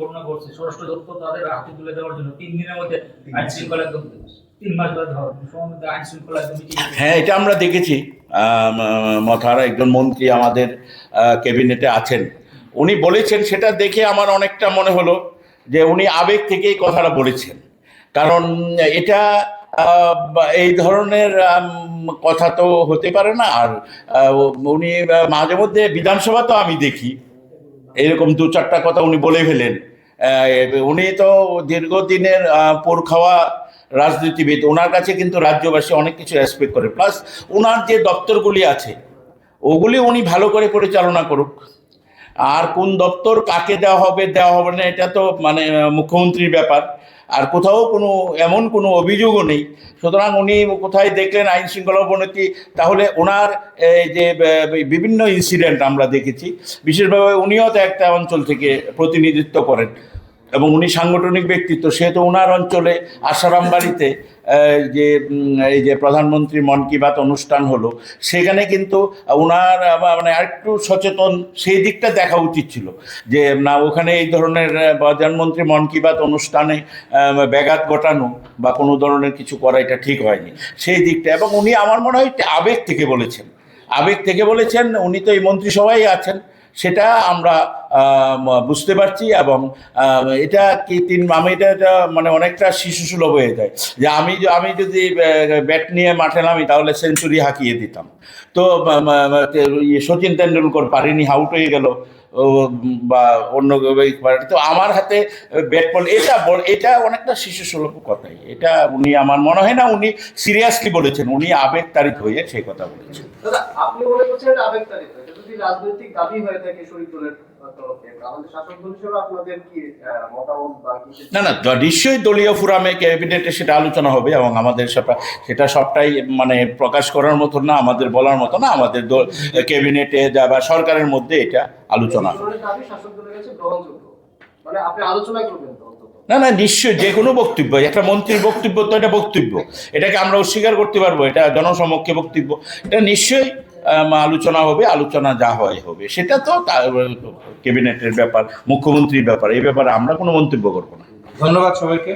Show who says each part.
Speaker 1: ঘটনা ঘটছে স্বরাষ্ট্র দপ্তর তাদের হাতে তুলে দেওয়ার জন্য তিন দিনের মধ্যে আইন শৃঙ্খলা তিন মাস ধরে আইন শৃঙ্খলা
Speaker 2: হ্যাঁ এটা আমরা দেখেছি। মথার একজন মন্ত্রী আমাদের ক্যাবিনেটে আছেন। উনি বলেছেন সেটা দেখে আমার অনেকটা মনে হলো যে উনি আবেগ থেকেই কথাটা বলেছেন। কারণ এটা এই ধরনের কথা তো হতে পারে না। আর উনি মাঝে মধ্যে বিধানসভা তো আমি দেখি। এরকম দু চারটা কথা উনি বলে ফেলেন। উনি তো দীর্ঘদিনের পোর খাওয়া রাজনীতিবিদ। ওনার কাছে কিন্তু রাজ্যবাসী অনেক কিছু রেসপেক্ট করে। প্লাস ওনার যে দপ্তরগুলি আছে, ওগুলি উনি ভালো করে পরিচালনা করুক। আর কোন দপ্তর কাকে দেওয়া হবে দেওয়া হবে না, এটা তো মানে মুখ্যমন্ত্রীর ব্যাপার। আর কোথাও কোনো, এমন কোনো অভিযোগও নেই। সুতরাং উনি কোথায় দেখলেন আইন শৃঙ্খলা অবনতি তাহলে ওনার যে বিভিন্ন ইনসিডেন্ট আমরা দেখেছি। বিশেষভাবে উনিও তো একটা অঞ্চল থেকে প্রতিনিধিত্ব করেন। এবং উনি সাংগঠনিক ব্যক্তিত্ব, সেহেতু ওনার অঞ্চলে আসারাম বাড়িতে যে এই যে প্রধানমন্ত্রী মন কি বাত অনুষ্ঠান হলো, সেখানে কিন্তু ওনার মানে আরেকটু সচেতন, সেই দিকটা দেখা উচিত ছিল। যে, না, ওখানে এই ধরনের প্রধানমন্ত্রী মন কি বাত অনুষ্ঠানে ব্যাঘাত ঘটানো বা কোনো ধরনের কিছু করা এটা ঠিক হয়নি। সেই দিকটা, এবং উনি আমার মনে হয় আবেগ থেকে বলেছেন। আবেগ থেকে বলেছেন, উনি তো এই মন্ত্রিসভায় আছেন। সেটা আমরা বুঝতে পারছি এবং এটা কি তিন, আমি এটা মানে অনেকটা শিশু সুলভ হয়ে যায়। যে আমি আমি যদি ব্যাট নিয়ে মাঠে নামি, তাহলে সেঞ্চুরি হাঁকিয়ে দিতাম। তো ইয়ে সচিন তেন্ডুলকর পারিনি হাউট হয়ে গেল। বা অন্য। তো আমার হাতে ব্যাট বল এটা এটা অনেকটা শিশু সুলভ কথাই। এটা উনি আমার মনে হয় না উনি সিরিয়াসলি বলেছেন উনি আবেগ তারিখ হয়ে সেই কথা বলেছেন।
Speaker 3: দাদা আপনি মনে করছেন এটা আবেগতাড়িত যদি রাজনৈতিক দাবি হয়ে থাকে শরীর দলের
Speaker 2: না না নিশ্চয়ই দলীয় ফোরামে ক্যাবিনেটে সেটা আলোচনা হবে এবং আমাদের সেটা সেটা সবটাই মানে প্রকাশ করার মতো না আমাদের বলার মতো না আমাদের ক্যাবিনেটে যা বা সরকারের মধ্যে এটা আলোচনা।
Speaker 3: মানে আপনি আলোচনা করবেন তো অন্তত।
Speaker 2: না না নিশ্চয়ই যে কোনো বক্তব্য একটা মন্ত্রীর বক্তব্য তো এটা বক্তব্য। এটাকে আমরা অস্বীকার করতে পারব এটা জনসমক্ষে বক্তব্য। এটা নিশ্চয়ই আলোচনা হবে আলোচনা যা হয় হবে। সেটা তো ক্যাবিনেটের ব্যাপার মুখ্যমন্ত্রীর ব্যাপার এই ব্যাপারে আমরা কোনো মন্তব্য করব না।
Speaker 4: ধন্যবাদ সবাইকে।